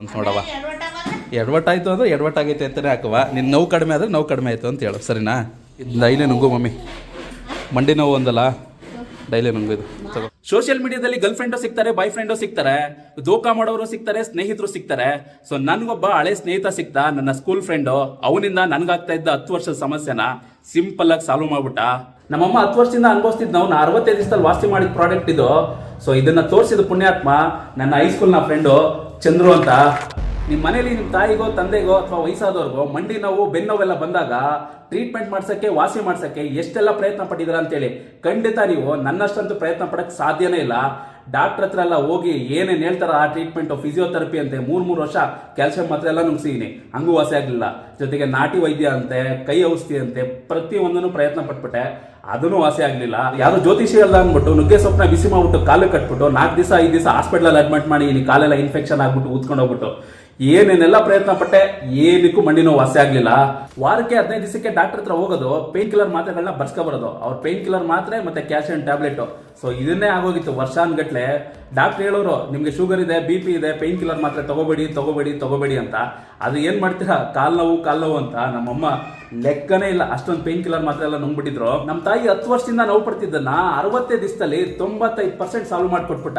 ಅಂತ ನೋಡವ ಎಡವಟ್ಟಾಯ್ತು ಅಂದ್ರೆ ಎಡವಟ್ಟಾಗೈತೆ ಅಂತಲೇ ಹಾಕುವ ನಿನ್ನ ನೋವು ಕಡಿಮೆ ಆದರೆ ನೋವು ಕಡಿಮೆ ಆಯ್ತು ಅಂತ ಹೇಳು. ಸರಿನಾ? ಇದು ಡೈಲಿ ನುಂಗು ಮಮ್ಮಿ. ಮಂಡಿ ನೋವು ಒಂದಲ್ಲ? ಡೈಲಿ ನುಂಗು ಇದು. ಸೋಷಿಯಲ್ ಮೀಡಿಯಾದಲ್ಲಿ ಗರ್ಲ್ ಫ್ರೆಂಡು ಸಿಗ್ತಾರೆ ಬಾಯ್ ಫ್ರೆಂಡು ಸಿಗ್ತಾರೆ ದೋಖ ಮಾಡೋರು ಸಿಗ್ತಾರೆ, ಸ್ನೇಹಿತರು ಸಿಗ್ತಾರೆ. ಸೊ ನನ್ಗೊಬ್ಬ ಹಳೆ ಸ್ನೇಹಿತ ಸಿಕ್ತ, ನನ್ನ ಸ್ಕೂಲ್ ಫ್ರೆಂಡು ಅವನಿಂದ ನನ್ಗಾಗ್ತಾ ಇದ್ದ ಹತ್ತು ವರ್ಷದ ಸಮಸ್ಯೆನ ಸಿಂಪಲ್ ಆಗಿ ಸಾಲ್ವ್ ಮಾಡ್ಬಿಟ್ಟ. ನಮ್ಮಮ್ಮ ಹತ್ತು ವರ್ಷದಿಂದ ಅನುಭವಿಸ್ತಿದ್ ನಾವು ಅರವತ್ತೈದು ದಿವಸದಲ್ಲಿ ವಾಸಿ ಮಾಡಿದ ಪ್ರಾಡಕ್ಟ್ ಇದು. ಸೊ ಇದನ್ನ ತೋರಿಸಿದ ಪುಣ್ಯಾತ್ಮ, ನನ್ನ ಹೈಸ್ಕೂಲ್ನ ಫ್ರೆಂಡು ಚಂದ್ರು ಅಂತ. ನಿಮ್ಮ ಮನೇಲಿ ನಿಮ್ಮ ತಾಯಿಗೋ, ತಂದೆಗೋ ಅಥವಾ ವಯಸ್ಸಾದವ್ರಿಗೋ ಮಂಡಿ ನೋವು ಬೆನ್ನೋವೆಲ್ಲ ಬಂದಾಗ ಟ್ರೀಟ್ಮೆಂಟ್ ಮಾಡ್ಸೋಕ್ಕೆ, ವಾಸಿ ಮಾಡ್ಸೋಕ್ಕೆ ಎಷ್ಟೆಲ್ಲ ಪ್ರಯತ್ನ ಪಟ್ಟಿದ್ದೀರಾ ಅಂತೇಳಿ ಖಂಡಿತ ನೀವು ನನ್ನಷ್ಟಂತೂ ಪ್ರಯತ್ನ ಪಡೋಕ್ಕೆ ಸಾಧ್ಯನೇ ಇಲ್ಲ. ಡಾಕ್ಟರ್ ಹತ್ರ ಎಲ್ಲ ಹೋಗಿ ಏನೇನು ಹೇಳ್ತಾರ ಆ ಟ್ರೀಟ್ಮೆಂಟ್ ಫಿಸಿಯೋಥೆರಪಿ ಅಂತೆ, ಮೂರು ಮೂರು ವರ್ಷ ಕ್ಯಾಲ್ಸಿಯಂ ಮಾತ್ರ ಎಲ್ಲ ನುಗ್ಸಿದೀನಿ. ಹಂಗೂ ವಾಸಿ ಆಗಲಿಲ್ಲ. ಜೊತೆಗೆ ನಾಟಿ ವೈದ್ಯ ಅಂತೆ, ಕೈ ಔಷಧಿ ಅಂತೆ ಪ್ರತಿಯೊಂದನ್ನು ಪ್ರಯತ್ನ ಪಟ್ಬಿಟ್ಟೆ. ಅದನ್ನು ವಾಸಿ ಆಗಲಿಲ್ಲ. ಯಾರು ಜ್ಯೋತಿಷಿ ಅಲ್ಲ ಅಂದ್ಬಿಟ್ಟು ನುಗ್ಗೆ ಸೊಪ್ಪನ್ನ ಬಿಸಿ ಮಾಡ್ಬಿಟ್ಟು ಕಾಲು ಕಟ್ಬಿಟ್ಟು ನಾಲ್ಕು ದಿವಸ ಐದು ದಿವಸ ಹಾಸ್ಪಿಟಲ್ ಅಡ್ಮಿಟ್ ಮಾಡಿ ಕಾಲೆಲ್ಲ ಇನ್ಫೆಕ್ಷನ್ ಆಗ್ಬಿಟ್ಟು ಊದ್ಕೊಂಡು ಹೋಗ್ಬಿಟ್ಟು. ಏನೇನೆಲ್ಲ ಪ್ರಯತ್ನ ಪಟ್ಟೆ ಏನಕ್ಕೂ ಮಂಡಿ ನೋವು ವಾಸಿ ಆಗ್ಲಿಲ್ಲ. ವಾರಕ್ಕೆ ಹದಿನೈದು ದಿವಸಕ್ಕೆ ಡಾಕ್ಟರ್ ಹತ್ರ ಹೋಗೋದು ಪೇನ್ ಕಿಲ್ಲರ್ ಮಾತ್ರೆಗಳನ್ನ ಬರೋದು. ಅವ್ರ ಪೇನ್ ಕಿಲ್ಲರ್ ಮಾತ್ರೆ ಮತ್ತೆ ಕ್ಯಾಲ್ಸಿಯಂ ಟ್ಯಾಬ್ಲೆಟ್ ಸೊ ಇದನ್ನೇ ಆಗೋಗಿತ್ತು ವರ್ಷಾನ್ಗಟ್ಲೆ ಡಾಕ್ಟರ್ ಹೇಳೋರು, ನಿಮಗೆ ಶುಗರ್ ಇದೆ ಬಿ ಪಿ ಇದೆ ಪೇನ್ ಕಿಲ್ಲರ್ ಮಾತ್ರೆ ತಗೋಬೇಡಿ ತಗೋಬೇಡಿ ತಗೋಬೇಡಿ ಅಂತ. ಅದು ಏನ್ ಮಾಡ್ತೀರಾ? ಕಾಲ್ ನೋವು ಕಾಲ್ ನೋವು ಅಂತ ನಮ್ಮಮ್ಮ ಲೆಕ್ಕನೇ ಇಲ್ಲ. ಅಷ್ಟೊಂದು ಪೇನ್ ಕಿಲ್ಲರ್ ಮಾತ್ರ ಎಲ್ಲ ನುಂಗ್ಬಿಟ್ಟಿದ್ರು. ನಮ್ಮ ತಾಯಿ ಹತ್ತು ವರ್ಷದಿಂದ ನೋವು ಪಡ್ತಿದ್ದನ್ನ ಅರವತ್ತೇ ದಿವಸದಲ್ಲಿ ತೊಂಬತ್ತೈದು ಪರ್ಸೆಂಟ್ ಸಾಲ್ವ್ ಮಾಡ್ಕೊಟ್ಬಿಟ್ಟ.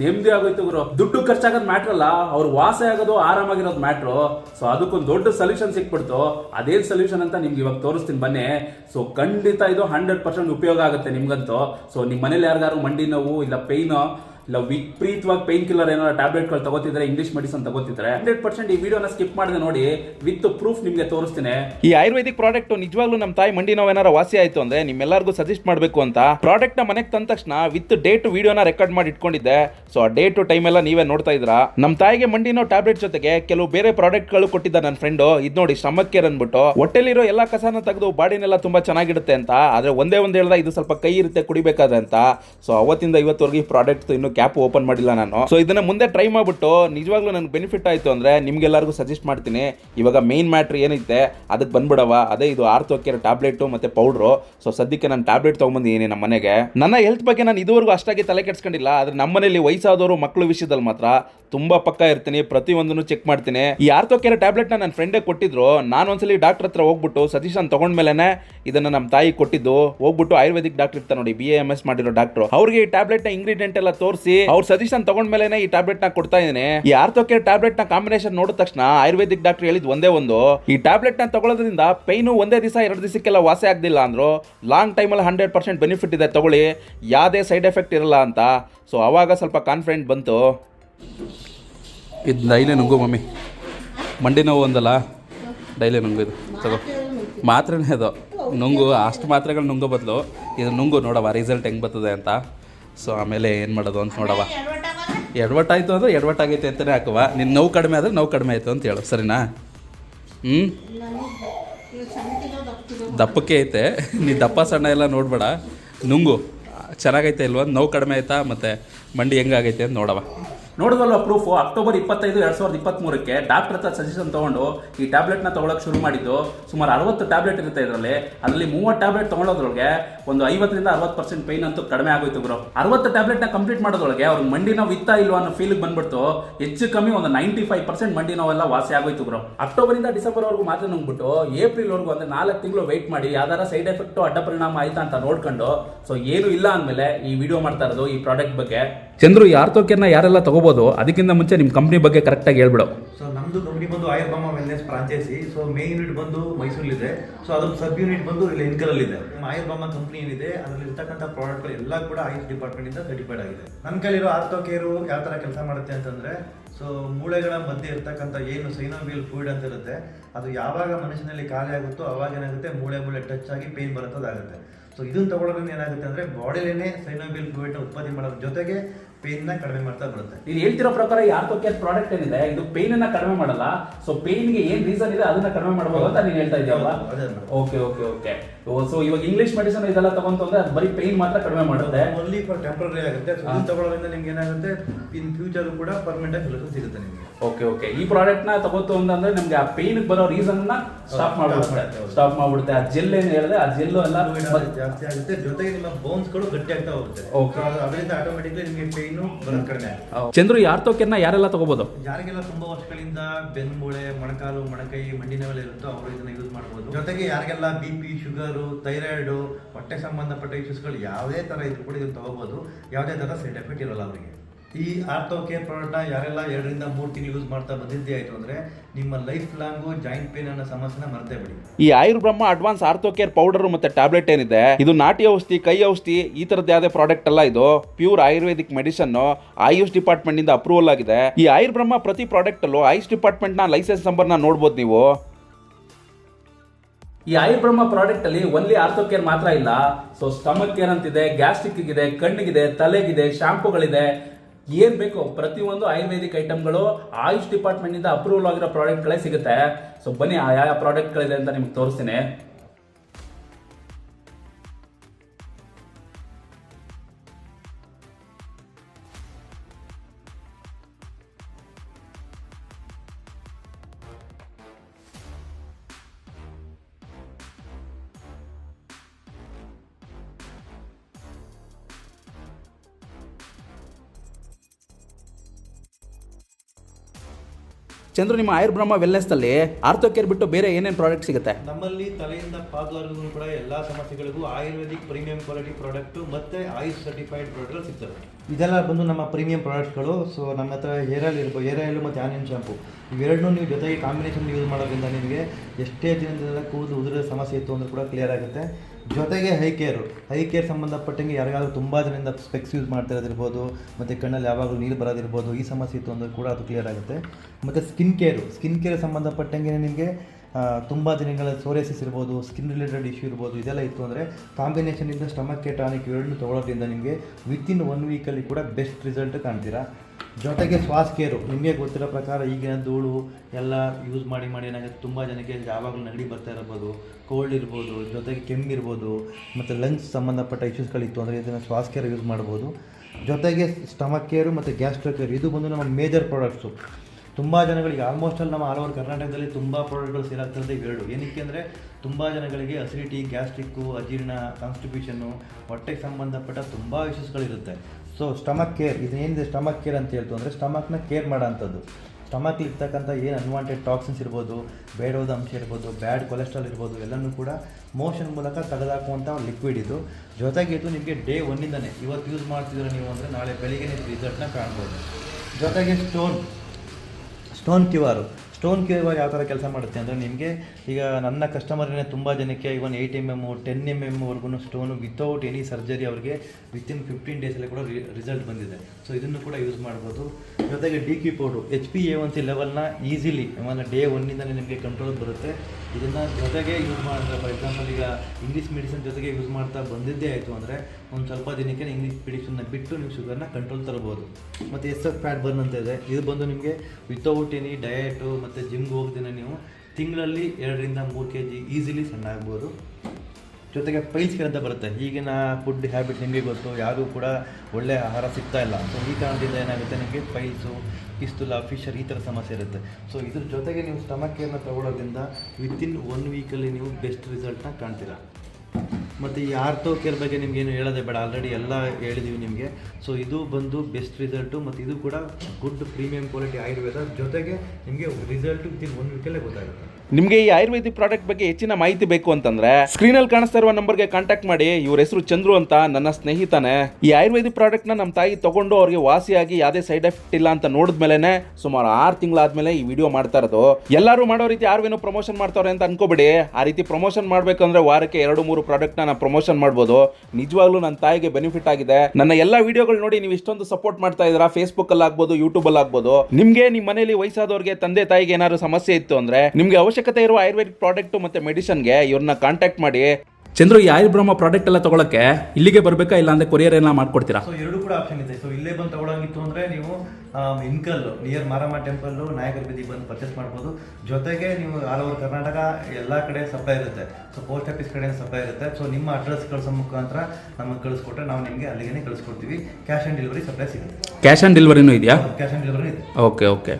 ನೆಮ್ಮದಿ ಆಗೋಯ್ತು ಗುರು. ದುಡ್ಡು ಖರ್ಚಾಗೋದು ಮ್ಯಾಟ್ರ್ ಅಲ್ಲ. ಅವ್ರು ವಾಸ ಆಗೋದು, ಆರಾಮಾಗಿರೋದು ಮ್ಯಾಟ್ರು ಸೊ ಅದಕ್ಕೊಂದು ದೊಡ್ಡ ಸೊಲ್ಯೂಷನ್ ಸಿಕ್ಬಿಡ್ತು. ಅದೇನ್ ಸೊಲ್ಯೂಷನ್ ಅಂತ ನಿಮ್ಗೆ ಇವಾಗ ತೋರಿಸ್ತೀನಿ ಬನ್ನಿ. ಸೊ ಖಂಡಿತ ಇದು ಹಂಡ್ರೆಡ್ ಪರ್ಸೆಂಟ್ ಉಪಯೋಗ ಆಗುತ್ತೆ ನಿಮ್ಗಂತೂ. ಸೊ ನಿಮ್ಮ ಮನೇಲಿ ಯಾರಿಗಾರು ಮಂಡಿ ನೋವು ಇಲ್ಲ ಪೈನು ಇಲ್ಲ, ವಿಪರೀತವಾಗಿ ಪೈನ್ ಕಿಲ್ಲರ್ ಏನಾದ್ರು ಟ್ಯಾಬ್ಲೆಟ್ಗಳು ತಗೋತಿದ್ರೆ ಇಂಗ್ಲಿಷ್ ಮೆಡಿಸನ್ ತಗೋತಿದ್ರೆ ಹಂಡ್ರೆಡ್ ಪರ್ಸೆಂಟ್ ಈ ವಿಡಿಯೋನ ಸ್ಕಿಪ್ ಮಾಡಿದೆ ನೋಡಿ ವಿತ್ ಪ್ರೂಫ್ ನಿಮಗೆ ತೋರಿಸ್ತೀನಿ. ಈ ಆಯುರ್ವೇದಿಕ್ ಪ್ರಾಡಕ್ಟ್ ನಿಜವಾಗ್ಲೂ ನಮ್ಮ ತಾಯಿ ಮಂಡಿ ನೋವು ಏನಾರ ವಾಸಿ ಆಯ್ತು ಅಂದ್ರೆ ನಿಮ್ಮೆಲ್ಲರಿಗೂ ಸಜೆಸ್ಟ್ ಮಾಡಬೇಕು ಅಂತ. ಪ್ರಾಡಕ್ಟ್ನ ಮನೆಗೆ ತಂದ ತಕ್ಷಣ ವಿತ್ ಡೇಟ್ ವಿಡಿಯೋನ ರೆಕಾರ್ಡ್ ಮಾಡಿ ಇಟ್ಕೊಂಡಿದ್ದೆ. ಸೊ ಆ ಡೇಟ್ ಟೈಮ್ ಎಲ್ಲ ನೀವೇ ನೋಡ್ತಾ ಇದ್ರ ನಮ್ಮ ತಾಯಿಗೆ ಮಂಡಿ ನೋವು ಟ್ಯಾಬ್ಲೆಟ್ ಜೊತೆಗೆ ಕೆಲವು ಬೇರೆ ಪ್ರಾಡಕ್ಟ್ಗಳು ಕೊಟ್ಟಿದ್ದ ನನ್ನ ಫ್ರೆಂಡ್ ಇದು ನೋಡಿ ಸಮಕ್ಕೆ ಅಂದ್ಬಿಟ್ಟು ಹೊಟ್ಟೆಲಿರೋ ಎಲ್ಲಾ ಕಸನ ತೆಗೆದು ಬಾಡಿನೆಲ್ಲ ತುಂಬಾ ಚೆನ್ನಾಗಿಡುತ್ತೆ ಅಂತ. ಆದ್ರೆ ಒಂದೇ ಒಂದ್ ಹೇಳ್ದ, ಇದು ಸ್ವಲ್ಪ ಕೈ ಇರುತ್ತೆ, ಕುಡಿಬೇಕಾದ್ರೆ ಅಂತ. ಸೊ ಅವತ್ತಿಂದ ಇವತ್ತವರೆಗೆ ಈ ಪ್ರಾಡಕ್ಟ್ ಇನ್ನು ಕ್ಯಾಪ್ ಓಪನ್ ಮಾಡಿಲ್ಲ ನಾನು. ಸೊ ಇದನ್ನ ಮುಂದೆ ಟ್ರೈ ಮಾಡ್ಬಿಟ್ಟು ನಿಜವಾಗ್ಲೂ ನನಗೆ ಬೆನಿಫಿಟ್ ಆಯ್ತು ಅಂದ್ರೆ ನಿಮ್ಗೆಲ್ಲರಿಗೂ ಸಜೆಸ್ಟ್ ಮಾಡ್ತೀನಿ. ಇವಾಗ ಮೇನ್ ಮ್ಯಾಟ್ರ್ ಏನೈತೆ ಅದಕ್ಕೆ ಬಂದ್ಬಿಡವ ಅದೇ ಇದು ಆರ್ತೋಕೆರ ಟ್ಯಾಬ್ಲೆಟ್ ಮತ್ತೆ ಪೌಡ್ರು ಸೊ ಸದ್ಯಕ್ಕೆ ನಾನು ಟ್ಯಾಬ್ಲೆಟ್ ತೊಗೊಂಬಂದಿದ್ದೀನಿ ನಮ್ಮ ಮನೆಗೆ. ನನ್ನ ಹೆಲ್ತ್ ಬಗ್ಗೆ ನಾನು ಇದುವರೆಗೂ ಅಷ್ಟಾಗಿ ತಲೆ ಕೆಡ್ಸ್ಕೊಂಡಿಲ್ಲ. ಆದ್ರೆ ನಮ್ಮ ಮನೇಲಿ ವಯಸ್ಸಾದವರು ಮಕ್ಕಳು ವಿಷಯದಲ್ಲಿ ಮಾತ್ರ ತುಂಬಾ ಪಕ್ಕ ಇರ್ತೀನಿ. ಪ್ರತಿಯೊಂದನ್ನು ಚೆಕ್ ಮಾಡ್ತೀನಿ. ಈ ಆರ್ತೋಕಿರೋ ಟ್ಯಾಬ್ಲೆಟ್ ನನ್ನ ಫ್ರೆಂಡೇ ಕೊಟ್ಟಿದ್ರು. ನಾನು ಒಂದ್ಸಲಿ ಡಾಕ್ಟರ್ ಹತ್ರ ಹೋಗ್ಬಿಟ್ಟು ಸಜೆಷನ್ ತಗೊಂಡ್ಮೇಲೆ ಇದನ್ನ ನಮ್ಮ ತಾಯಿ ಕೊಟ್ಟಿದ್ದು. ಹೋಗ್ಬಿಟ್ಟು ಆಯುರ್ವೇದಿಕ್ ಡಾಕ್ಟರ್ ಇರ್ತಾರೆ ನೋಡಿ ಬಿ ಎಂ ಎಸ್ ಮಾಡಿರೋ ಡಾಕ್ಟರ್ ಅವ್ರಿಗೆ ಈ ಟ್ಯಾಬ್ಲೆಟ್ನ ಇಂಗ್ರೀಡಿಯಂಟ್ ಎಲ್ಲ ತೋರಿಸಿ ಅವ್ರ ಸಜೆಷನ್ ತಗೊಂಡ್ಮೇಲೆ ಈ ಟ್ಯಾಬ್ಲೆಟ್ನ ಕೊಡ್ತಾ ಇದ್ದೀನಿ. ಈ ಆರ್ಥೋಕೇರ್ ಟ್ಯಾಬ್ಲೆಟ್ನ ಕಾಂಬಿನೇಷನ್ ನೋಡಿದ ತಕ್ಷಣ ಆಯುರ್ವೇದಿಕ್ ಡಾಕ್ಟರ್ ಹೇಳಿದ್ ಒಂದೇ ಒಂದು. ಈ ಟ್ಯಾಬ್ಲೆಟ್ನ ತಗೊಳ್ಳೋದ್ರಿಂದ ಪೈನು ಒಂದೇ ದಿವಸ ಎರಡು ದಿವಸಕ್ಕೆಲ್ಲ ವಾಸಿ ಆಗಲಿಲ್ಲ ಅಂದ್ರು. ಲಾಂಗ್ ಟೈಮಲ್ಲಿ ಹಂಡ್ರೆಡ್ ಪರ್ಸೆಂಟ್ ಬೆನಿಫಿಟ್ ಇದೆ ತಗೊಳ್ಳಿ. ಯಾವುದೇ ಸೈಡ್ ಎಫೆಕ್ಟ್ ಇರಲ್ಲ ಅಂತ. ಸೊ ಅವಾಗ ಸ್ವಲ್ಪ ಕಾನ್ಫಿಡೆಂಟ್ ಬಂತು. ಇದು ಡೈಲಿ ನುಂಗು ಮಮ್ಮಿ. ಮಂಡಿ ನೋವು ಒಂದಲ್ಲ ಡೈಲಿ ನುಂಗು ಇದು. ತಗೋ. ಮಾತ್ರೆನೇ ಅದು. ನುಂಗು ಅಷ್ಟು ಮಾತ್ರೆಗಳು ನುಂಗೋ ಬದಲು. ಇದು ನುಂಗು ನೋಡವ ರಿಸಲ್ಟ್ ಹೆಂಗೆ ಬರ್ತದೆ ಅಂತ. ಸೊ ಆಮೇಲೆ ಏನು ಮಾಡೋದು ಅಂತ ನೋಡವ ಎಡವಟ್ಟಾಯ್ತು ಅಂದ್ರೆ ಎಡವಟ್ಟಾಗೈತೆ ಅಂತಲೇ ಹಾಕುವ ನಿನ್ನ ನೋವು ಕಡಿಮೆ ಆದರೆ ನೋವು ಕಡಿಮೆ ಆಯಿತು ಅಂತ ಹೇಳು ಸರಿನಾ? ಹ್ಞೂ ದಪ್ಪಕ್ಕೆ ಐತೆ. ನೀ ದಪ್ಪ ಸಣ್ಣ ಎಲ್ಲ ನೋಡ್ಬೇಡ. ನುಂಗು. ಚೆನ್ನಾಗೈತೆ ಇಲ್ವ? ನೋವು ಕಡಿಮೆ ಆಯ್ತಾ? ಮತ್ತು ಮಂಡಿ ಹೆಂಗಾಗೈತೆ ಅಂತ ನೋಡವ ನೋಡಿದ್ವಲ್ವ ಪ್ರೂಫು ಅಕ್ಟೋಬರ್ ಇಪ್ಪತ್ತೈದು, ಎರಡು ಸಾವಿರದ ಇಪ್ಪತ್ತ್ಮೂರಕ್ಕೆ ಡಾಕ್ಟರ್ ಹತ್ರ ಸಜೆಷನ್ ತೊಗೊಂಡು ಈ ಟ್ಯಾಬ್ಲೆಟ್ನ ತೊಗೊಳಕ್ಕೆ ಶುರು ಮಾಡಿದ್ದು. ಸುಮಾರು ಅರವತ್ತು ಟ್ಯಾಬ್ಲೆಟ್ ಇರುತ್ತೆ ಇದರಲ್ಲಿ. ಅದರಲ್ಲಿ ಮೂವತ್ತು ಟ್ಯಾಬ್ಲೆಟ್ ತೊಗೊಳೋದ್ರೊಳಗೆ ಒಂದು ಐವತ್ತರಿಂದ ಅರವತ್ತು ಪರ್ಸೆಂಟ್ ಪೈನ್ ಅಂತೂ ಕಡಿಮೆ ಆಗೋಯ್ತು ಗುರು. ಅರವತ್ತು ಟ್ಯಾಬ್ಲೆಟ್ನ ಕಂಪ್ಲೀಟ್ ಮಾಡೋದ್ರೊಳಗೆ ಅವ್ರಿಗೆ ಮಂಡಿ ನೋವು ಇತ್ತಾ ಇಲ್ವಾ ಅನ್ನೋ ಫೀಲಿಗೆ ಬಂದ್ಬಿಟ್ಟು ಹೆಚ್ಚು ಕಮ್ಮಿ ಒಂದು ನೈಂಟಿ ಫೈವ್ ಪರ್ಸೆಂಟ್ ಮಂಡಿ ನೋವೆಲ್ಲ ವಾಸಿ ಆಗೋಯ್ತು ಗುರು. ಅಕ್ಟೋಬರಿಂದ ಡಿಸೆಂಬರ್ವರೆಗೂ ಡಿಸೆಂಬರ್ ವರೆಗೂ ಮಾತ್ರ ನುಂಗ್ಬಿಟ್ಟು ಏಪ್ರಿಲ್ವರೆಗೂ ವರೆಗೂ ಅಂದ್ರೆ ನಾಲ್ಕು ತಿಂಗಳು ವೆಯ್ಟ್ ಮಾಡಿ ಯಾವ್ದಾರ ಸೈಡ್ ಎಫೆಕ್ಟು ಅಡ್ಡ ಪರಿಣಾಮ ಆಯ್ತಾ ಅಂತ ನೋಡ್ಕೊಂಡು. ಸೊ ಏನು ಇಲ್ಲ ಅಂದಮೇಲೆ ಈ ವಿಡಿಯೋ ಮಾಡ್ತಾ ಇರೋದು, ಈ ಪ್ರಾಡಕ್ಟ್ ಬಗ್ಗೆ. ಚಂದ್ರು ಯಾರ ತೋಕೆನ ಯಾರೆಲ್ಲ ತಗೋಬಹುದು ಅದಕ್ಕಿಂತ ಮುಂಚೆ ನಿಮ್ಮ ಕಂಪ್ನಿ ಬಗ್ಗೆ ಕರೆಕ್ಟಾಗಿ ಹೇಳ್ಬಿಡು. ಸೊ ನಮ್ದು ಕಂಪ್ನಿ ಬಂದು Ayurbrahma wellness franchise so main unit ಬಂದು ಮೈಸೂರಲ್ಲಿದೆ. ಸೊ ಅದ್ರ ಸಬ್ ಯೂನಿಟ್ ಬಂದು ಇಲ್ಲಿ ಇನ್ಕಲಲ್ಲಿದೆ ನಮ್ಮ ಆಯುರ್ಬಾಮ ಕಂಪ್ನಿ ಏನಿದೆ ಅದರಲ್ಲಿ ಇರ್ತಕ್ಕಂಥ ಪ್ರಾಡಕ್ಟ್ಗಳು ಎಲ್ಲ ಕೂಡ ಆಯುಷ್ ಡಿಪಾರ್ಟ್ಮೆಂಟ್ ಇಂದ ಸರ್ಟಿಫೈಡ್ ಆಗಿದೆ. ನನ್ನ ಕೈಲಿರೋ ಆರ್ಥೋ ಕೇರು ಯಾವ ತರ ಕೆಲಸ ಮಾಡುತ್ತೆ ಅಂತಂದ್ರೆ ಸೊ ಮೂಳೆಗಳ ಮಧ್ಯೆ ಇರ್ತಕ್ಕಂಥ ಏನು ಸೈನೋವಿಯಲ್ ಫ್ಲೂಯಿಡ್ ಅಂತ ಇರುತ್ತೆ, ಅದು ಯಾವಾಗ ಮನುಷ್ಯನಲ್ಲಿ ಖಾಲಿ ಆಗುತ್ತೋ ಅವಾಗ ಏನಾಗುತ್ತೆ, ಮೂಳೆ ಮೂಳೆ ಟಚ್ ಆಗಿ ಪೇನ್ ಬರುತ್ತದಾಗುತ್ತೆ. ಸೊ ಇದನ್ನ ತಗೊಳ್ಳೋದ್ರಿಂದ ಏನಾಗುತ್ತೆ ಅಂದ್ರೆ, ಬಾಡಿಲೇನೆ ಸೈನೋವಿಯಲ್ ಫ್ಲೂಯಿಡ್ ಉತ್ಪತ್ತಿ ಮಾಡೋದ್ರ ಜೊತೆಗೆ ಪೇನ್ನ ಕಡಿಮೆ ಮಾಡ್ತಾ ಬರುತ್ತೆ. ನೀನು ಹೇಳ್ತಿರೋ ಪ್ರಕಾರ ಈ ಆರ್ಥೋಕೇರ್ ಪ್ರಾಡಕ್ಟ್ ಏನಿದೆ ಇದು ಪೇನ್ ಅನ್ನ ಕಡಿಮೆ ಮಾಡಲ್ಲ. ಸೊ ಪೇನ್ಗೆ ಏನ್ ರೀಸನ್ ಇದೆ ಅದನ್ನ ಕಡಿಮೆ ಮಾಡಬಹುದು ಅಂತ ನೀನು ಹೇಳ್ತಾ madam. Okay okay okay so ಇವಾಗ ಇಂಗ್ಲಿಷ್ ಮೆಡಿಸಿನ್ ಇದೆಲ್ಲ ತಗೊಂತಂದ್ರೆ ಅದು ಬರೀ ಪೇನ್ ಮಾತ್ರ ಕಡಿಮೆ ಮಾಡುತ್ತೆ. ಓನ್ಲಿ ಫಾರ್ ಟೆಂಪ್ರರಿ ಆಗುತ್ತೆ. ಸೊ ತಗೊಳ್ಳೋದ್ರಿಂದ ನಿಮ್ಗೆ ಏನಾಗುತ್ತೆ? ಇನ್ ಫ್ಯೂಚರ್ ಕೂಡ ಪರ್ಮನೆಂಟ್ ಆಗಿ ಸೊಲ್ಯೂಷನ್ ಸಿಗುತ್ತೆ ನಿಮಗೆ. ಓಕೆ ಓಕೆ ಈ ಪ್ರಾಡಕ್ಟ್ನ ತಗೋತು ಅಂತಂದ್ರೆ ನಿಮ್ಗೆ ಆ ಪೇನ್ ಬರೋ ರೀಸನ್ನ ಸ್ಟಾಪ್ ಮಾಡ್ಬಿಡುತ್ತೆ. ಸ್ಟಾಪ್ ಮಾಡ್ಬಿಡುತ್ತೆ ಆ ಜೆಲ್ ಏನ್ ಹೇಳಿದ್ರೆ ಆ ಜೆಲ್ ಎಲ್ಲ ಜಾಸ್ತಿ ಆಗುತ್ತೆ. ಜೊತೆಗೆ ನಿಮ್ಮ ಬೋನ್ಸ್ಗಳು ಗಟ್ಟಿ ಆಗ್ತಾ ಹೋಗುತ್ತೆ. ಅದರಿಂದ ಆಟೋಮೆಟಿಕ್ಲಿ ನಿಮಗೆ ಪೇನ್ ಬರೋದು ಕಡಿಮೆ ಆಗುತ್ತೆ. ಚಂದ್ರು ಯಾರ್ ತೋಕೆನ್ನ ಯಾರೆಲ್ಲ ತಗೋಬಹುದು ಯಾರಿಗೆಲ್ಲ ತುಂಬಾ ವರ್ಷಗಳಿಂದ ಬೆನ್ಮೂಳೆ ಮೊಣಕಾಲು ಮೊಣಕೈ ಮಂಡಿ ನೋವೆಲ್ಲ ಇರುತ್ತೋ ಅವರು ಇದನ್ನ ಯೂಸ್ ಮಾಡಬಹುದು ಜೊತೆಗೆ ಯಾರಿಗೆಲ್ಲ ಬಿ ಪಿ ಶುಗರು ಥೈರಾಯ್ಡ್, ಹೊಟ್ಟೆ ಸಂಬಂಧಪಟ್ಟ ಇಶ್ಯೂಸ್ಗಳು ಯಾವುದೇ ಥರ ಇದ್ರು ಕೂಡ ಇದನ್ನು ತೊಗೋಬೋದು. ಯಾವುದೇ ಥರ ಸೈಡ್ ಎಫೆಕ್ಟ್ ಇರೋಲ್ಲ ಅವರಿಗೆ. ಈ ಆರ್ಥೋ ಕೇರ್ ಪ್ರಾಡಕ್ಟ್ನ ಯಾರೆಲ್ಲ ಎರಡರಿಂದ ಮೂರು ತಿಂಗಳು ಯೂಸ್ ಮಾಡ್ತಾ ಬಂದಿದ್ದೇ ಆಯಿತು ಅಂದರೆ ನಿಮ್ಮ ಲೈಫ್ ಲಾಂಗು ಜಾಯಿಂಟ್ ಪೇನ್ ಅನ್ನೋ ಸಮಸ್ಯೆನ ಮರ್ತೇ ಬಿಡಿ. ಈ ಆಯುರ್ಬ್ರಹ್ಮ ಅಡ್ವಾನ್ಸ್ ಆರ್ಥೋಕೇರ್ ಪೌಡರ್ ಮತ್ತೆ ಟ್ಯಾಬ್ಲೆಟ್ ಏನಿದೆ, ಇದು ನಾಟಿ ಔಷಧಿ, ಕೈ ಔಷಧಿ, ಈ ಥರದ್ದು ಯಾವುದೇ ಪ್ರಾಡಕ್ಟ್ ಅಲ್ಲ ಇದು. Pure Ayurvedic medicine Ayush department ಇಂದ ಅಪ್ರೂವಲ್ ಆಗಿದೆ. ಈ ಆಯುರ್ಬ್ರಹ್ಮ ಪ್ರತಿ ಪ್ರಾಡಕ್ಟ್ ಅಲ್ಲೂ ಆಯುಷ್ ಡಿಪಾರ್ಟ್ಮೆಂಟ್ನ ಲೈಸೆನ್ಸ್ ನಂಬರ್ನ ನೋಡ್ಬೋದು ನೀವು. ಈ ಆಯುರ್ಬ್ರಹ್ಮ ಪ್ರಾಡಕ್ಟ್ ಅಲ್ಲಿ ಒನ್ಲಿ ಆರ್ಥೋಕೇರ್ ಮಾತ್ರ ಇಲ್ಲ. ಸೊ ಸ್ಟಮಕ್ ಕೇರ್ ಅಂತಿದೆ ಗ್ಯಾಸ್ಟ್ರಿಕ್ ಇದೆ ಕಣ್ಣಿಗಿದೆ, ತಲೆಗಿದೆ ಶಾಂಪೂಗಳಿದೆ ಏನ್ ಬೇಕು? ಪ್ರತಿಯೊಂದು ಆಯುರ್ವೇದಿಕ್ ಐಟಮ್ಗಳು ಆಯುಷ್ ಡಿಪಾರ್ಟ್ಮೆಂಟ್ ಇಂದ ಅಪ್ರೂವಲ್ ಆಗಿರೋ ಪ್ರಾಡಕ್ಟ್ಗಳೇ ಸಿಗುತ್ತೆ. ಸೊ ಬನ್ನಿ, ಆ ಯಾವ ಪ್ರಾಡಕ್ಟ್ಗಳಿದೆ ಅಂತ ನಿಮ್ಗೆ ತೋರಿಸ್ತೀನಿ. ಚಂದ್ರು, ನಿಮ್ಮ ಆಯುರ್ಬ್ರಹ್ಮ ವೆಲ್ನೆಸ್ ಅಲ್ಲಿ ಆರ್ಥೋಕೇರ್ ಬಿಟ್ಟು ಬೇರೆ ಏನೇನು ಪ್ರಾಡಕ್ಟ್ ಸಿಗುತ್ತೆ? ನಮ್ಮಲ್ಲಿ ತಲೆಯಿಂದ ಪಾದವರೆಗೂ ಕೂಡ ಎಲ್ಲಾ ಸಮಸ್ಯೆಗಳಿಗೂ ಆಯುರ್ವೇದಿಕ್ ಪ್ರೀಮಿಯಂ ಕ್ವಾಲಿಟಿ ಪ್ರಾಡಕ್ಟ್ ಮತ್ತೆ ಆಯುಷ್ ಸರ್ಟಿಫೈಡ್ ಪ್ರಾಡಕ್ಟ್ ಸಿಗ್ತವೆ. ಇದೆಲ್ಲ ಬಂದು ನಮ್ಮ ಪ್ರೀಮಿಯಂ ಪ್ರಾಡಕ್ಟ್ಗಳು ಸೊ ನಮ್ಮ ಹತ್ರ ಹೇರ್ ಆಯಿಲ್ ಇರ್ಬೋದು ಹೇರ್ ಆಯಿಲ್ ಮತ್ತು ಆನಿಯನ್ ಶಾಂಪು ಇವೆರಡನ್ನೂ ನೀವು ಜೊತೆಗೆ ಕಾಂಬಿನೇಷನ್ ಯೂಸ್ ಮಾಡೋದ್ರಿಂದ ನಿಮಗೆ ಎಷ್ಟೇ ದಿನದಿಂದ ಕೂದಲು ಉದುರದ ಸಮಸ್ಯೆ ಇತ್ತು ಅಂದ್ರೆ ಕೂಡ ಕ್ಲಿಯರ್ ಆಗುತ್ತೆ. ಜೊತೆಗೆ ಹೈ ಕೇರು, ಹೈ ಕೇರ್ ಸಂಬಂಧಪಟ್ಟಂಗೆ ಯಾರಿಗಾದ್ರೂ ತುಂಬ ಜನದಿಂದ ಸ್ಪೆಕ್ಸ್ ಯೂಸ್ ಮಾಡ್ತಾ ಇರೋದಿರ್ಬೋದು ಮತ್ತು ಕಣ್ಣಲ್ಲಿ ಯಾವಾಗಲೂ ನೀರು ಬರೋದಿರ್ಬೋದು, ಈ ಸಮಸ್ಯೆ ಇತ್ತು ಅಂದರೂ ಕೂಡ ಅದು ಕ್ಲಿಯರ್ ಆಗುತ್ತೆ. ಮತ್ತು ಸ್ಕಿನ್ ಕೇರು ಸ್ಕಿನ್ ಕೇರ್ ಸಂಬಂಧಪಟ್ಟಂಗೆ ನಿಮಗೆ ತುಂಬ ದಿನಗಳ ಸೋರೆಸಿಸ್ ಇರ್ಬೋದು ಸ್ಕಿನ್ ರಿಲೇಟೆಡ್ ಇಶ್ಯೂ ಇರ್ಬೋದು, ಇದೆಲ್ಲ ಇತ್ತು ಅಂದರೆ ಕಾಂಬಿನೇಷನಿಂದ ಸ್ಟಮಕ್ ಟಾನಿಕ್ ಎರಡನ್ನು ತೊಗೊಳೋದ್ರಿಂದ ನಿಮಗೆ ವಿತಿನ್ ಒನ್ ವೀಕಲ್ಲಿ ಕೂಡ ಬೆಸ್ಟ್ ರಿಸಲ್ಟ್ ಕಾಣ್ತೀರಾ. ಜೊತೆಗೆ ಶ್ವಾಸ ಕೇರು ನಿಮಗೆ ಗೊತ್ತಿರೋ ಪ್ರಕಾರ ಈಗಿನ ಧೂಳು ಎಲ್ಲ ಯೂಸ್ ಮಾಡಿ ಮಾಡಿ ಏನಾಗುತ್ತೆ ತುಂಬ ಜನಕ್ಕೆ ಯಾವಾಗಲೂ ನೆಗಡಿ ಬರ್ತಾ ಇರ್ಬೋದು ಕೋಲ್ಡ್ ಇರ್ಬೋದು, ಜೊತೆಗೆ ಕೆಮ್ಮಿರ್ಬೋದು ಮತ್ತು ಲಂಗ್ಸ್ ಸಂಬಂಧಪಟ್ಟ ಇಶ್ಯೂಸ್ಗಳಿತ್ತು ಅಂದರೆ ಇದನ್ನು ಶ್ವಾಸ ಕೇರ್ ಯೂಸ್ ಮಾಡ್ಬೋದು. ಜೊತೆಗೆ ಸ್ಟಮಕ್ ಕೇರು ಮತ್ತು ಗ್ಯಾಸ್ಟ್ರಿಕ್ ಕೇರ್ ಇದು ಬಂದು ನಮ್ಮ ಮೇಜರ್ ಪ್ರಾಡಕ್ಟ್ಸು ತುಂಬ ಜನಗಳಿಗೆ ಆಲ್ಮೋಸ್ಟ್ ಅಲ್ಲಿ ನಮ್ಮ ಆಲ್ ಓವರ್ ಕರ್ನಾಟಕದಲ್ಲಿ ತುಂಬ ಪ್ರಾಡಕ್ಟ್ಗಳು ಸೇಲ್ ಆಗ್ತಿರೋದು ಇವೆರಡು. ಏನಕ್ಕೆ ಅಂದರೆ, ತುಂಬ ಜನಗಳಿಗೆ ಅಸಿಡಿಟಿ ಗ್ಯಾಸ್ಟ್ರಿಕ್ಕು ಅಜೀರ್ಣ ಕಾನ್ಸ್ಟಿಪ್ಯೂಷನ್ನು ಹೊಟ್ಟೆಗೆ ಸಂಬಂಧಪಟ್ಟ ತುಂಬ ಇಶ್ಯೂಸ್ಗಳಿರುತ್ತೆ ಸೊ ಸ್ಟಮಕ್ ಕೇರ್ ಇದೇನಿದೆ ಸ್ಟಮಕ್ ಕೇರ್ ಅಂತ ಹೇಳ್ತು ಅಂದರೆ ಸ್ಟಮಕ್ನ ಕೇರ್ ಮಾಡೋಂಥದ್ದು. ಸ್ಟಮಕ್ ಇರ್ತಕ್ಕಂಥ ಏನು ಅನ್ವಾಂಟೆಡ್ ಟಾಕ್ಸಿನ್ಸ್ ಇರ್ಬೋದು ಬೇಡವಾದ ಅಂಶ ಇರ್ಬೋದು ಬ್ಯಾಡ್ ಕೊಲೆಸ್ಟ್ರಾಲ್ ಇರ್ಬೋದು, ಎಲ್ಲನೂ ಕೂಡ ಮೋಷನ್ ಮೂಲಕ ತೆಗೆದಾಕುವಂಥ ಒಂದು ಲಿಕ್ವಿಡ್ ಇದು. ಜೊತೆಗೆ ಇದು ನಿಮಗೆ ಡೇ ಒನ್ನಿಂದನೇ ಇವತ್ತು ಯೂಸ್ ಮಾಡ್ತಿದ್ರೆ ನೀವು ಅಂದರೆ ನಾಳೆ ಬೆಳಿಗ್ಗೆ ನೀವು ರಿಸಲ್ಟ್ನ ಕಾಣ್ಬೋದು. ಜೊತೆಗೆ ಸ್ಟೋನ್ tontivaru ಸ್ಟೋನ್ ಕ್ಯೂ ಇವಾಗ ಯಾವ ಥರ ಕೆಲಸ ಮಾಡುತ್ತೆ ಅಂದರೆ ನಿಮಗೆ ಈಗ ನನ್ನ ಕಸ್ಟಮರ್ನೇ ತುಂಬ ಜನಕ್ಕೆ even eight M M ten M ಎಮ್ವರೆಗೂ stone without any surgery ಅವರಿಗೆ ವಿತಿನ್ ಫಿಫ್ಟೀನ್ ಡೇಸಲ್ಲಿ ಕೂಡ ರಿಸಲ್ಟ್ ಬಂದಿದೆ. ಸೊ ಇದನ್ನು ಕೂಡ ಯೂಸ್ ಮಾಡ್ಬೋದು. ಜೊತೆಗೆ D Q powder H P A one C ಲೆವೆಲ್ನ easily ಆಮೇಲೆ ಡೇ ಒನ್ನಿಂದಲೇ ನಿಮಗೆ ಕಂಟ್ರೋಲ್ ಬರುತ್ತೆ. ಇದನ್ನು ಜೊತೆಗೆ ಯೂಸ್ ಮಾಡಿದ್ರೆ ಫಾರ್ ಎಕ್ಸಾಂಪಲ್ ಈಗ ಇಂಗ್ಲೀಷ್ ಮೆಡಿಸಿನ್ ಜೊತೆಗೆ ಯೂಸ್ ಮಾಡ್ತಾ ಬಂದಿದ್ದೇ ಆಯಿತು ಅಂದರೆ ಒಂದು ಸ್ವಲ್ಪ ದಿನಕ್ಕೆ ಇಂಗ್ಲೀಷ್ ಮೆಡಿಸಿನ್ನ ಬಿಟ್ಟು ನೀವು ಶುಗರ್ನ ಕಂಟ್ರೋಲ್ ತರ್ಬೋದು. ಮತ್ತು ಎಸ್ ಎಫ್ ಫ್ಯಾಟ್ ಬರ್ನ್ ಅಂತ ಇದೆ. ಇದು ಬಂದು ನಿಮಗೆ ವಿತೌಟ್ ಎನಿ ಡಯಟು ಮತ್ತು ಜಿಮ್ಗೆ ಹೋಗ್ದಿನ ನೀವು? ತಿಂಗಳಲ್ಲಿ ಎರಡರಿಂದ ಮೂರು ಕೆ ಜಿ ಈಸಿಲಿ ಸಣ್ಣ ಆಗ್ಬೋದು ಜೊತೆಗೆ ಪೈಲ್ಸ್ ಅಂತ ಬರುತ್ತೆ. ಈಗಿನ ಫುಡ್ ಹ್ಯಾಬಿಟ್ ನಿಮಗೆ ಗೊತ್ತು. ಯಾರೂ ಕೂಡ ಒಳ್ಳೆಯ ಆಹಾರ ಸಿಗ್ತಾ ಇಲ್ಲ. ಸೊ ಈ ಕಾರಣದಿಂದ ಏನಾಗುತ್ತೆ ನಿಮಗೆ? ಪೈಲ್ಸು ಪಿಸ್ತುಲ ಫಿಶರ್ ಈ ಥರ ಸಮಸ್ಯೆ ಇರುತ್ತೆ. ಸೊ ಇದ್ರ ಜೊತೆಗೆ ನೀವು ಸ್ಟಮಕ್ ಕೇರ್ನ ತಗೊಳ್ಳೋದ್ರಿಂದ ವಿತಿನ್ ಒನ್ ವೀಕಲ್ಲಿ ನೀವು ಬೆಸ್ಟ್ ರಿಸಲ್ಟ್ನ ಕಾಣ್ತೀರಾ. ಮತ್ತು ಈ ಆರ್ಥೋ ಕೇರ್ ಬಗ್ಗೆ ನಿಮ್ಗೆ ಏನು ಹೇಳೋದೇ ಬೇಡ. ಆಲ್ರೆಡಿ ಎಲ್ಲ ಹೇಳಿದೀವಿ ನಿಮಗೆ. ಸೊ ಇದು ಬಂದು ಬೆಸ್ಟ್ ರಿಸಲ್ಟು ಮತ್ತು ಇದು ಕೂಡ ಗುಡ್ ಪ್ರೀಮಿಯಂ ಕ್ವಾಲಿಟಿ ಆಯುರ್ವೇದ ಜೊತೆಗೆ ನಿಮಗೆ ರಿಸಲ್ಟು ವಿತಿನ್ ಒನ್ ವೀಕಲ್ಲೇ ಗೊತ್ತಾಗುತ್ತೆ. ನಿಮಗೆ ಈ ಆಯುರ್ವೇದಿಕ್ ಪ್ರಾಡಕ್ಟ್ ಬಗ್ಗೆ ಹೆಚ್ಚಿನ ಮಾಹಿತಿ ಬೇಕು ಅಂತಂದ್ರೆ ಸ್ಕ್ರೀನಲ್ಲಿ ಕಾಣಿಸ್ತಾ ಇರುವ ನಂಬರ್ಗೆ ಕಾಂಟ್ಯಾಕ್ಟ್ ಮಾಡಿ, ಇವ್ರ ಹೆಸರು ಚಂದ್ರು ಅಂತ, ನನ್ನ ಸ್ನೇಹಿತನೇ ಈ ಆಯುರ್ವೇದಿಕ್ ಪ್ರಾಡಕ್ಟ್ನ ನಮ್ಮ ತಾಯಿ ತಗೊಂಡು ಅವ್ರಿಗೆ ವಾಸಿಯಾಗಿ ಯಾವುದೇ ಸೈಡ್ ಎಫೆಕ್ಟ್ ಇಲ್ಲ ಅಂತ ನೋಡಿದ್ಮೇಲೆ ಸುಮಾರು ಆರು ತಿಂಗಳಾದ್ಮೇಲೆ ಈ ವಿಡಿಯೋ ಮಾಡ್ತಾ ಇರೋದು. ಎಲ್ಲರೂ ಮಾಡೋ ರೀತಿ ಯಾರು ಪ್ರಮೋಷನ್ ಮಾಡ್ತಾರೆ ಅಂತ ಅನ್ಕೋಬೇಡಿ. ಆ ರೀತಿ ಪ್ರಮೋಷನ್ ಮಾಡ್ಬೇಕಂದ್ರೆ ವಾರಕ್ಕೆ ಎರಡು, ಮೂರು ಪ್ರಾಡಕ್ಟ್ ನಾನು ಪ್ರಮೋಷನ್ ಮಾಡ್ಬೋದು. ನಿಜವಾಗ್ಲೂ ನನ್ನ ತಾಯಿಗೆ ಬೆನಿಫಿಟ್ ಆಗಿದೆ. ನನ್ನ ಎಲ್ಲ ವಿಡಿಯೋಗಳು ನೋಡಿ ನೀವು ಇಷ್ಟೊಂದು ಸಪೋರ್ಟ್ ಮಾಡ್ತಾ ಇದ್ದೀರಾ? ಫೇಸ್ಬುಕ್ ಅಲ್ಲಿ ಆಗ್ಬೋದು ಯೂಟ್ಯೂಬ್ ಅಲ್ಲಿ ಆಗ್ಬೋದು ನಿಮ್ಗೆ ನಿಮ್ಮ ಮನೆಯಲ್ಲಿ ವಯಸ್ಸಾದವ್ರಿಗೆ ತಂದೆ ತಾಯಿಗೆ ಏನಾದ್ರು ಸಮಸ್ಯೆ ಇತ್ತು ಅಂದ್ರೆ ನಿಮ್ಗೆ ಅವಶ್ಯಕತೆ ಇರುವ ಆಯುರ್ವೇದಿಕ್ ಪ್ರಾಡಕ್ಟ್ ಮತ್ತೆ ಮೆಡಿಸನ್ಗೆ ಇವ್ರನ್ನ ಕಾಂಟ್ಯಾಕ್ಟ್ ಮಾಡಿ. ಚಂದ್ರು ಈ ಆಯುರ್ಬ್ರಹ್ಮ ಪ್ರಾಡಕ್ಟ್ ಎಲ್ಲ ತಗೊಳಕ್ಕೆ ಇಲ್ಲಿಗೆ ಬರಬೇಕಾ? ಇಲ್ಲ ಅಂದ್ರೆ ಕೊರಿಯರ್ ಎಲ್ಲ ಮಾಡ್ಕೊಡ್ತೀರಾ? ಸೊ ಎರಡು ಕೂಡ ಆಪ್ಷನ್ ಇದೆ. ಸೊ ಇಲ್ಲೇ ಬಂದು ತಗೊಳಂಗಿತ್ತು ಅಂದ್ರೆ ನೀವು ಇನ್ಕಲ್ ನಿಯರ್ ಮಾರಮ್ಮ ಟೆಂಪಲ್ ನಾಯಕರ ಬೀದಿ ಬಂದು ಪರ್ಚೇಸ್ ಮಾಡ್ಬೋದು. ಜೊತೆಗೆ ನೀವು ಆಲ್ ಓವರ್ ಕರ್ನಾಟಕ ಎಲ್ಲ ಕಡೆ ಸಪ್ಲೈ ಇರುತ್ತೆ. ಸೊ ಪೋಸ್ಟ್ ಆಫೀಸ್ ಕಡೆ ಸಪ್ಲೈ ಇರುತ್ತೆ. ಸೊ ನಿಮ್ಮ ಅಡ್ರೆಸ್ ಕಳಿಸೋ ಮುಖಾಂತರ ನಮಗೆ ಕಳಿಸ್ಕೊಟ್ರೆ ನಾವು ನಿಮಗೆ ಅಲ್ಲಿಗೆ ಕಳಿಸ್ಕೊಡ್ತೀವಿ. ಕ್ಯಾಶ್ ಆನ್ ಡೆಲಿವರಿ ಸಪ್ಲೈ ಸಿಗುತ್ತೆ. ಕ್ಯಾಶ್ ಆನ್ ಡೆಲಿವರಿನೂ ಇದೆಯಾ? ಕ್ಯಾಶ್ ಆನ್ ಡೆಲಿವರಿ ಇದೆ. Okay okay